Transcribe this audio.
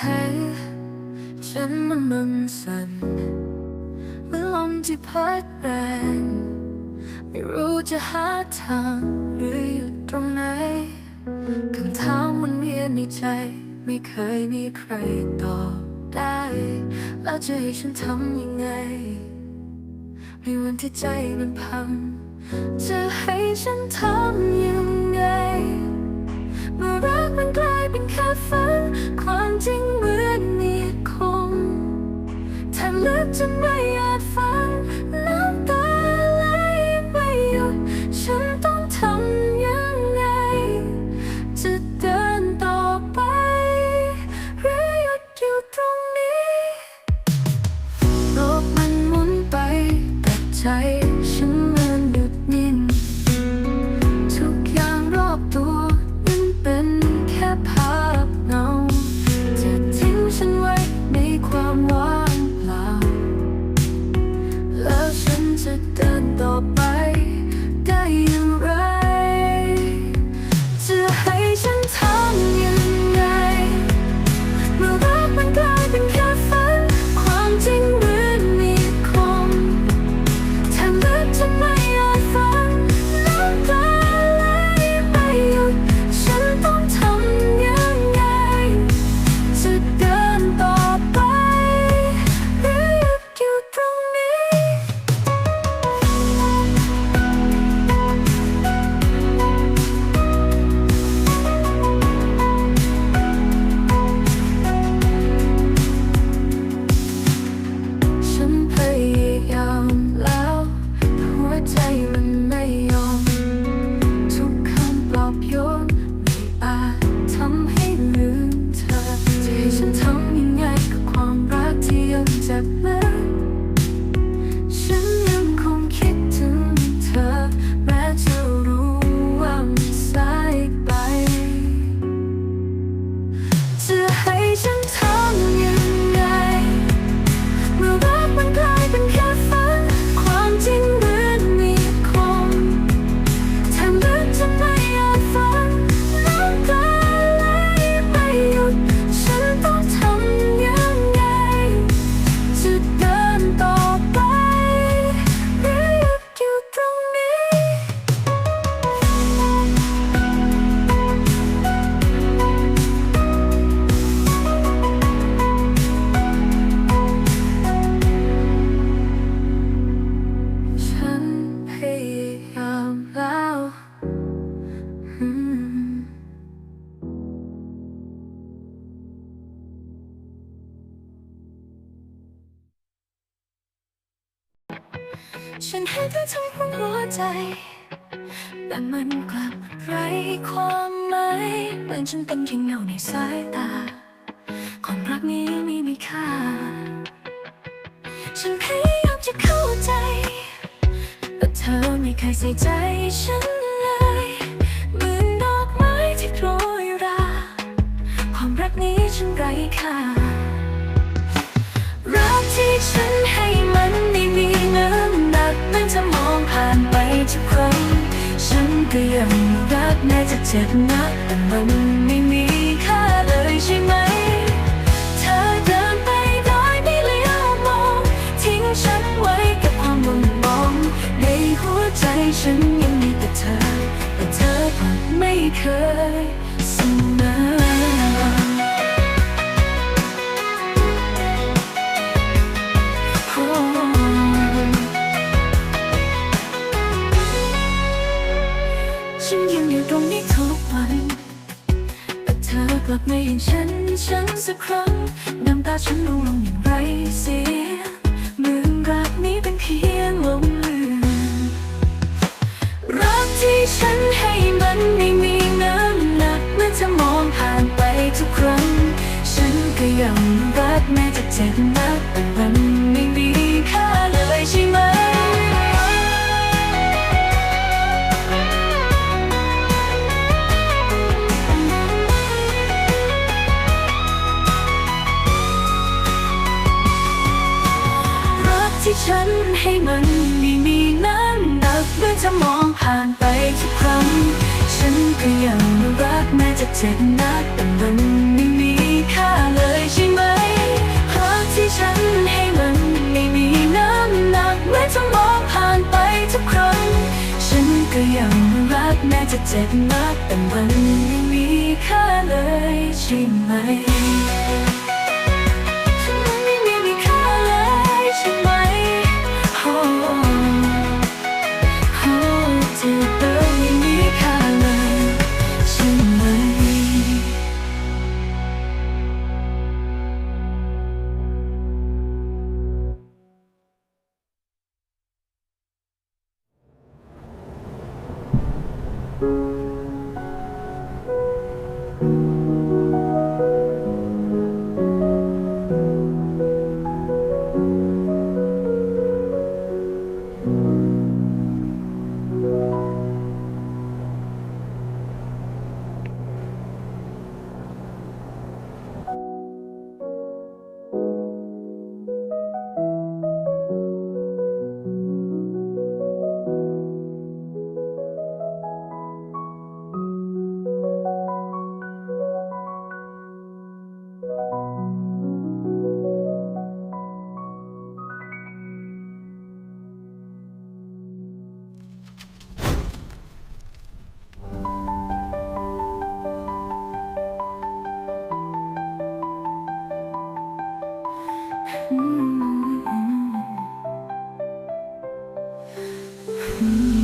ให้ฉันมันมันสั่นเมื่อลมที่พัดแรงไม่รู้จะหาทางหรืออยู่ตรงไหนคำถามมันเวียนในใจ ไม่เคยมีใครตอบได้ แล้วจะให้ฉันทำยังไงในวันที่ใจมันพังจะให้ฉันทำยังไง แฉันให้เธอทั้งหัวใจ แต่มันกลับไร้ความหมายเหมือนฉันเป็นแค่เงาในสายตา ความรักนี้ไม่มีค่า ฉันพยายามจะเข้าใจ แต่เธอไม่เคยใส่ใจฉันเลยเหมือนดอกไม้ที่โรยรา ความรักนี้ฉันไร้ค่า ทุกครั้งฉันก็ยังรักแม้จะเจ็บนักแต่มันไม่มีค่าเลยใช่ไหม เธอเดินไปโดยไม่เลี้ยวมอง ทิ้งฉันไว้กับความหม่นมอง ในหัวใจฉันยังมีแต่เธอ แต่เธอกลับไม่เคย ครั้ง น้ำตาฉันร่วงลงอย่างไรเสียเมือรักนี้เป็นเพียงลมลืมรักที่ฉันให้มันไม่มีน้ำหนักเมื่อจะมองผ่านไปทุกครั้ง ฉันก็ยังรักแม้จะเจ็บนักแต่มัน เจ็บนักแต่มันไม่มีค่าเลยใช่ไหมรักที่ฉันให้มันไม่มีน้ำหนักแม้จะมองผ่านไปทุกครั้ง ฉันก็ยังรักแม้จะเจ็บมากแต่มันไม่มีค่าเลยใช่ไหม อืม